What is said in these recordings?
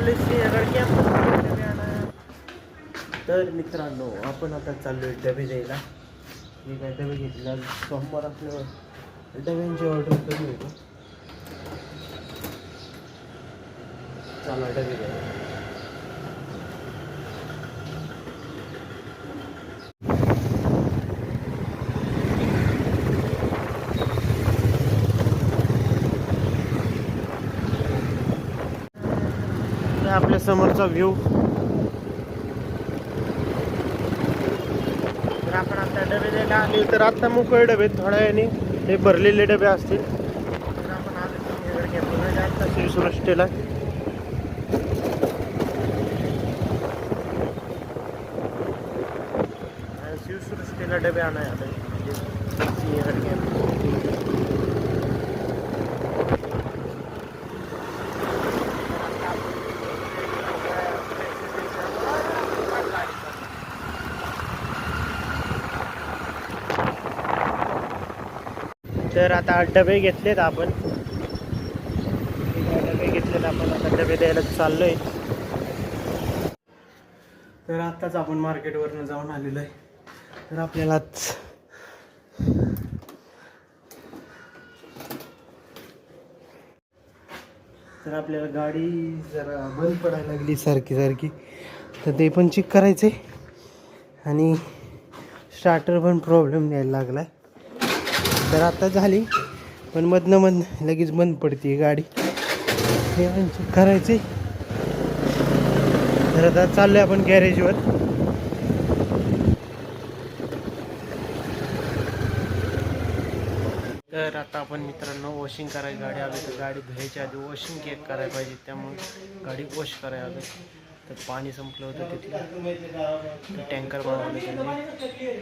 चाललोय सिंहगड कॅम्प तर मित्रांनो आपण आता चाललोय डबे द्यायला. मी काय डबे घेतला सोमवार असल्यावर डब्यांची ऑर्डर कमी होतो चला डबे द्यायला तर आपल्या समोरचा व्ह्यू तर आपण आता डबे द्यायला आले. तर आता मोकळे डबे थोड्या वेळाने हे भरलेले डबे असतील. तर आपण आता शिवसृष्टीला शिवसृष्टीला डबे आणाय आता तर आता डबे घेतलेत आपण. डबे घेतलेत आपण आता डबे द्यायला चाललोय. तर आत्ताच आपण मार्केटवरनं जाऊन आलेलो आहे. तर आपल्याला तर आपल्याला गाडी जरा बंद पडायला लागली सारखी सारखी. तर ते पण चेक करायचे आणि स्टार्टर पण प्रॉब्लेम द्यायला लागला तर आता झाली. पण मधनं मध लगेच बंद पडते गाडी. हे म्हणजे करायचे तर आता चाललोय आपण गॅरेजवर. तर आता आपण मित्रांनो वॉशिंग करायला गाडी आली तर गाडी धुवायच्या आधी वॉशिंग केक करायला पाहिजे. त्यामुळे गाडी वॉश करायला आली तर पाणी संपलं होतं तिथलं. टँकर बनवले त्यांनी.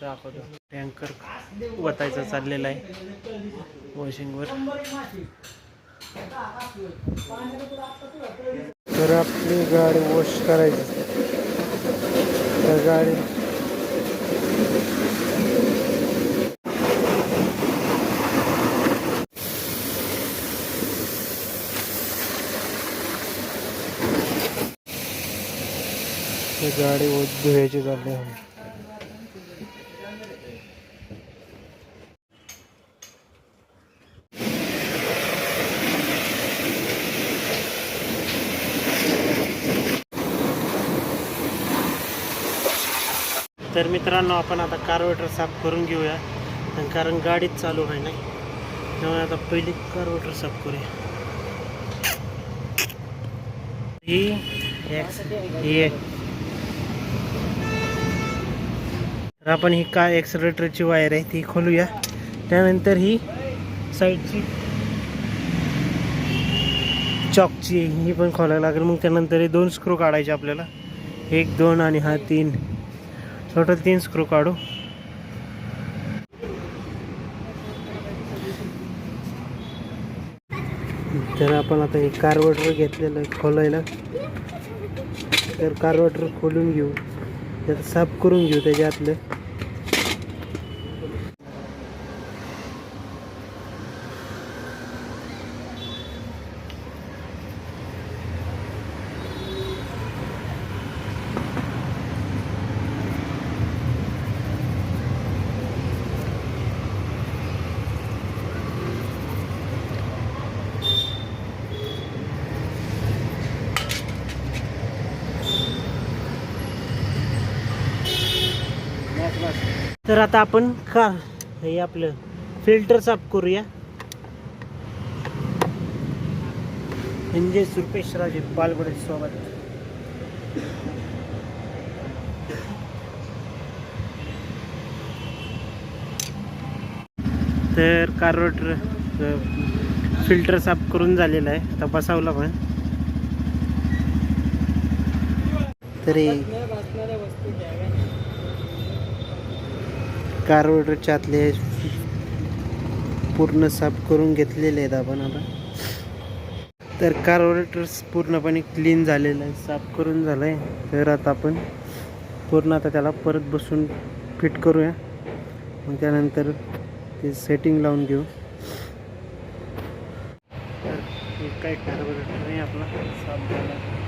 दाखवतो टँकर वतायचा चाललेला आहे. वॉशिंगवर. तर आपली गाडी वॉश करायची. तर गाडी ही गाडी धुवायची चालली आहे तर मित्रांनो आपण आता कार्बोरेटर साफ करून घेऊया. आणि कारण गाडीच चालू आहे नाही त्यामुळे आता पहिली कार्बोरेटर साफ करूया. ही एक्स ही एक. आपण ही काय एक्सलेटरची वायर आहे ती खोलूया. त्यानंतर ही साईडची चॉकची ही पण खोलायला लागेल. मग त्यानंतर हे दोन स्क्रू काढायचे आपल्याला. एक दोन आणि हा तीन. टोटल तीन स्क्रू काढू. तर आपण आता हे कार्बोरेटर घेतलेलं आहे खोलायला. तर कार्बोरेटर खोलून घेऊ. त्यात साफ करून घेऊ त्याच्यातलं. तर आता आपण का हे आपलं फिल्टर साफ करूया. म्हणजे सुपेश राजे पालगडे सोबत. तर कार्बोरेटर फिल्टर साफ करून झालेला आहे. तपासावला पण तरी कार्बोरेटरच्या आतले पूर्ण साफ करून घेतलेले आहेत आपण आता. तर कार्बोरेटर्स पूर्णपणे क्लीन झालेलं आहे साफ करून झालं आहे तर आता आपण पूर्ण आता त्याला परत बसून फिट करूया. मग त्यानंतर ते सेटिंग लावून घेऊ. तर काय काही कार्बोरेटर नाही आपला साफ झाला.